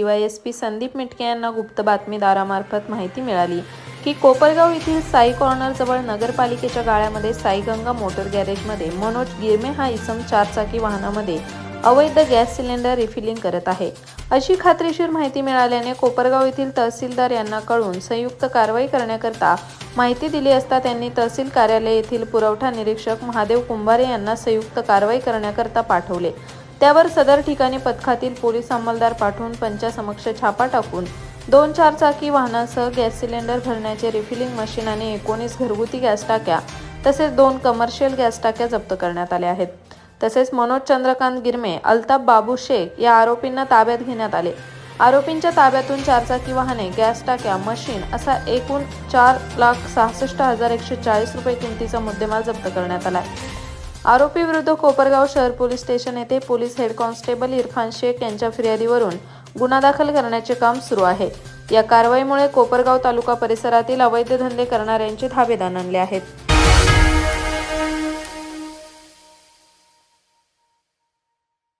DySP Sandeep Mitke यांना गुप्त बातमीदारामार्फत माहिती मिळाली की कोपरगाव येथील साई कॉर्नरजवळ नगरपालिकेच्या गाळ्यामध्ये साईगंगा मोटर गॅरेजमध्ये मनोज गिरमे हा इसम चारचाकी वाहनामध्ये अवैध गॅस सिलेंडर रिफिलिंग करत आहे. अशी खात्रीशीर माहिती मिळाल्याने कोपरगाव येथील तहसीलदार यांना कळून संयुक्त कारवाई करण्याकरता माहिती दिली असता त्यांनी तहसील कार्यालय येथील पुरवठा निरीक्षक महादेव कुंभारे यांना संयुक्त कारवाई करण्याकरता पाठवले. त्यावर सदर ठिकाणी पथकातील पोलीस अंमलदार पाठवून पंचासमक्ष छापा टाकून दोन चार चाकी वाहनासह गॅस सिलेंडर भरण्याचे रिफिलिंग मशीन आणि एकोणीस घरगुती गॅस टाक्या तसेच दोन कमर्शियल गॅस टाक्या जप्त करण्यात आल्या आहेत. तसेच मनोज चंद्रकांत गिरमे अल्ताफ बाबू शेख या आरोपींना ताब्यात घेण्यात आले. आरोपींच्या ताब्यातून चारचाकी वाहने गॅस टाक्या मशीन असा एकूण चार लाख सहासष्ट हजार एकशे चाळीस रुपये किमतीचा मुद्देमाल जप्त करण्यात आला आहे आरोपी विरुद्ध कोपरगाव शहर पोलीस स्टेशन येथे police head constable Irfan Shaikh यांच्या फिर्यादीवरून गुन्हा दाखल करण्याचे काम सुरू आहे. या कारवाईमुळे कोपरगाव तालुका परिसरातील अवैध धंदे करणाऱ्यांचे धाबेदान आणले आहेत.